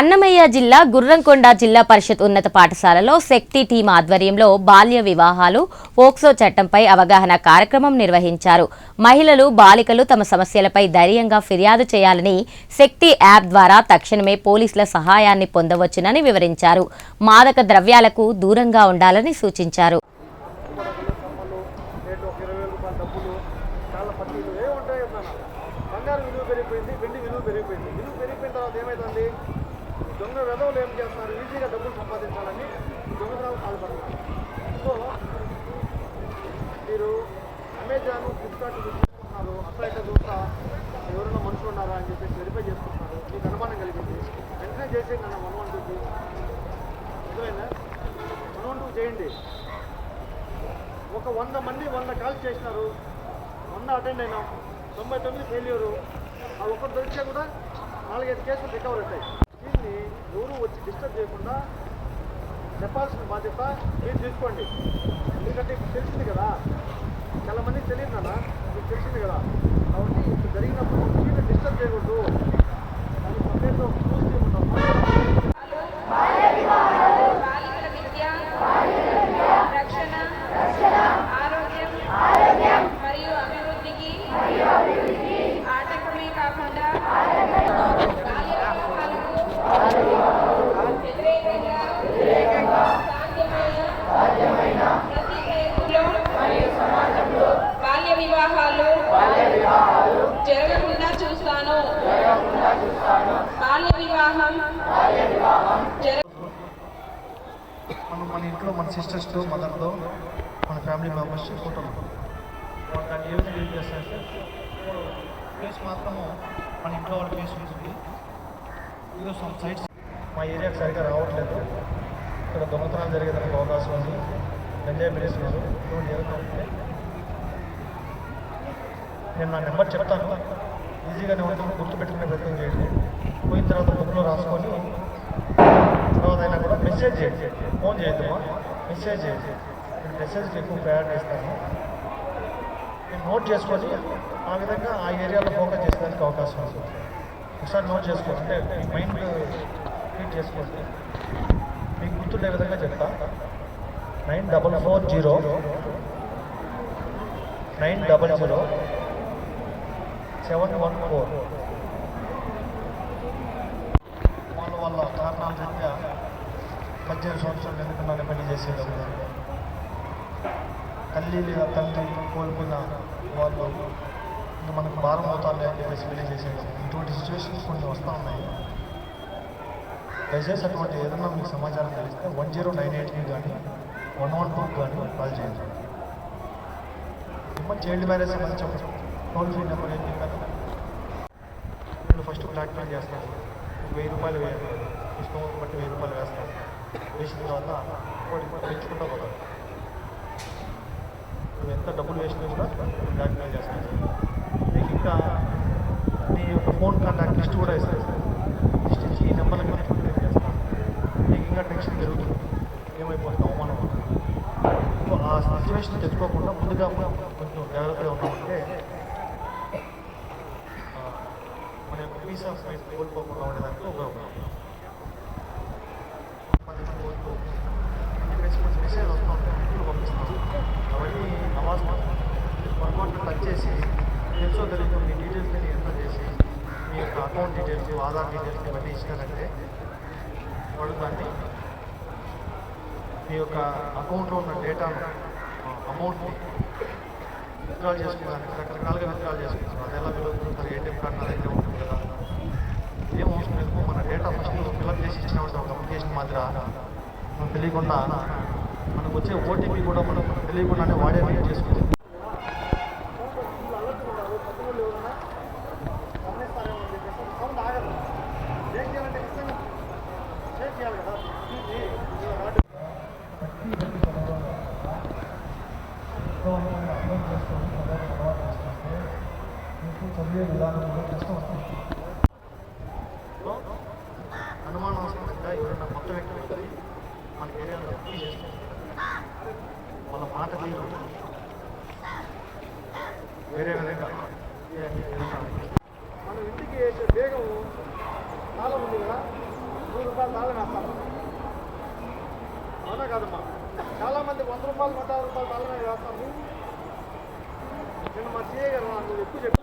అన్నమయ్య జిల్లా గుర్రంకొండ జిల్లా పరిషత్ ఉన్నత పాఠశాలలో శక్తి టీం ఆధ్వర్యంలో బాల్య వివాహాలు పోక్సో చట్టంపై అవగాహన కార్యక్రమం నిర్వహించారు. మహిళలు బాలికలు తమ సమస్యలపై ధైర్యంగా ఫిర్యాదు చేయాలని శక్తి యాప్ ద్వారా తక్షణమే పోలీసుల సహాయాన్ని పొందవచ్చునని వివరించారు. మాదక ద్రవ్యాలకు దూరంగా ఉండాలని సూచించారు రేటు ఒక ఇరవై వేల రూపాయల డబ్బులు చాలా పట్టీలు ఏ ఉంటాయి నాన్న బంగారం విలువ పెరిగిపోయింది వెండి విలువ పెరిగిపోయింది విలువ పెరిగిపోయిన తర్వాత ఏమైతుంది ఈ దొంగ ఏం చేస్తున్నారు? ఈజీగా డబ్బులు సంపాదించాలని దొంగతనాలు పాల్పడుతున్నారు సో మీరు అమెజాన్ ఫ్లిప్కార్ట్ చూసుకుంటున్నారు అట్లా చూస్తా ఎవరైనా మనుషులు ఉన్నారా అని చెప్పేసి వెరిఫై చేసుకుంటున్నారు. మీకు అనుమానం కలిగింది. వెంటనే చేసేయండి నన్ను వన్ వన్ టూకి అర్థమైందా? వన్ వన్ టూ చేయండి. ఒక వంద మంది వంద కాల్స్ చేసినారు. వంద అటెండ్ అయినాం. తొంభై తొమ్మిది ఫెయిల్యూరు. ఆ ఒక్కరు దొరికితే కూడా నాలుగైదు కేసులు రికవర్ అవుతాయి. వచ్చి డిస్టర్బ్ చేయకుండా చెప్పాల్సిన బాధ్యత మీరు తీసుకోండి. ఎందుకంటే ఇప్పుడు తెలిసింది కదా చాలా మంది తెలియదు నాన్న మీకు తెలిసింది కదా. ఇంట్లో మన సిస్టర్స్తో మదర్తో మన ఫ్యామిలీ మెంబర్స్ ఫోటోలు దాన్ని ఏ విధంగా యూజ్ చేస్తారంటే ప్లేస్ మాత్రము మన ఇంట్లో వాళ్ళ ప్లేస్ ఉంటుంది. ఈరోజు సమ్ సైట్స్ మా ఏరియాకి సరిగ్గా రావట్లేదు. ఇక్కడ దొంగతనాలు జరిగేదానికి అవకాశం ఉంది. గంజాయి ప్లేస్ ఇటువంటి నేను నా నెంబర్ చెప్తాను. ఈజీగానే ఉంటుంది. గుర్తుపెట్టుకునే ప్రయత్నం చేయండి. పోయిన తర్వాత బుక్లో రాసుకొని ఎవరైనా కూడా మెసేజ్ చేయండి ఫోన్ చేయొద్దమ్మా మెసేజ్ చేయండి నేను మెసేజ్కి ఎక్కువ ప్రయారిటీ ఇస్తాము మీరు నోట్ చేసుకొని ఆ విధంగా ఆ ఏరియాలో ఫోకస్ చేసేదానికి అవకాశం ఉంది. ఒకసారి నోట్ చేసుకోండి అంటే మీ మైండ్ ఫీట్ చేసుకోండి. మీకు గుర్తుండే విధంగా చెప్తా. Nine double four zero. Nine double zero. Seven one four. వాళ్ళ కారణాలు కారణాల రీత్యా పద్దెనిమిది సంవత్సరాలు ఎందుకున్నాను పెళ్ళి చేసేటప్పుడు తల్లి లేదా తండ్రి కోల్పోయిన వాళ్ళు ఇంకా మనకు భారం అవుతారులే అని చెప్పేసి పెళ్ళి చేసేటప్పుడు ఇటువంటి సిచ్యువేషన్స్ కొన్ని వస్తూ ఉన్నాయి. దయచేసి అటువంటి ఏదైనా మీకు సమాచారం తెలిస్తే వన్ జీరో నైన్ ఎయిట్కి కానీ వన్ వన్ టూకి కానీ కాల్ చేయండి. ఇంకా చైల్డ్ మ్యారేజ్ సంబంధించి టోల్ ఫ్రీ నెంబర్ ఏంటి? కదా ఫస్ట్ బ్లాక్మెయిల్ చేస్తారు. వెయ్యి రూపాయలు వేయాలి ఇష్టం బట్టి వెయ్యి రూపాయలు వేస్తాం. వేసిన తర్వాత వాటి పెంచుకుంటా పోతాం. నువ్వు ఎంత డబ్బులు వేసినా కూడా బ్లాక్మెయిల్ చేస్తారు నీకు ఇంకా నీ యొక్క ఫోన్ కాంటాక్ట్ లిస్ట్ కూడా ఇస్తాను లిస్ట్ ఇచ్చి ఈ నెంబర్కి కంప్లైంట్ చేస్తాను నీకు ఇంకా టెన్షన్ పెరుగుతుంది ఏమైపోతుంది? అవమానం అవుతుంది. ఆ సిచ్యువేషన్ తెచ్చుకోకుండా ముందుగా కొంచెం జాగ్రత్తగా ఉన్నామంటే ఆ, మన యొక్క పీస్ ఆఫ్ మైండ్ కోల్పోకుండా ఉండేదానికి ఉపయోగపడుతుంది పద్ధతి కోల్పో మెసేజ్ వస్తూ ఉంటాయి. ఇంట్లో పంపిస్తాం. అవన్నీ నమాజ్ పొరపాటు టచ్ చేసి తెలుసో తెలియదు మీ డీటెయిల్స్ అని ఎంటర్ చేసి మీ యొక్క అకౌంట్ డీటెయిల్స్ ఆధార్ డీటెయిల్స్ ఇవన్నీ ఇచ్చినారంటే వాళ్ళు దాన్ని మీ యొక్క అకౌంట్లో ఉన్న డేటాను అమౌంట్ని విత్డ్రా చేసుకున్నారు రకరకాలుగా విత్డ్రా చేసుకుంటారు అది ఎలా విలువలుతారు ఏటీఎం కార్డు నా దగ్గర ఉంటుంది కదా ఏం అవసరం లేదు మన డేటా ఫస్ట్ ఫిల్అప్ చేసి ఇచ్చిన ఒక అప్లికేషన్ మాత్రం మనకు తెలియకుండా మనకు వచ్చే ఓటీపీ కూడా మనం తెలియకుండానే వాడే రీడ్ చేసుకుంటాం చదివే విధానం కూడా కష్టం వస్తుంది అనుమానాస్పదంగా ఎవరైనా కొత్త వ్యక్తి మన ఏరియాలో అప్పీ చేస్తారు వాళ్ళ మాట తీరు వేరే విధంగా మనం ఇంటికి వేసే వేగం తాళం ఉంది కదా రూపాయలు తాళం వేస్తాం అవునా కాదమ్మా చాలా మంది వంద రూపాయలు నూట యాభై రూపాయలు తాళమే వేస్తాము నేను మా సీఏ గారు నాకు ఎక్కువ చెప్పి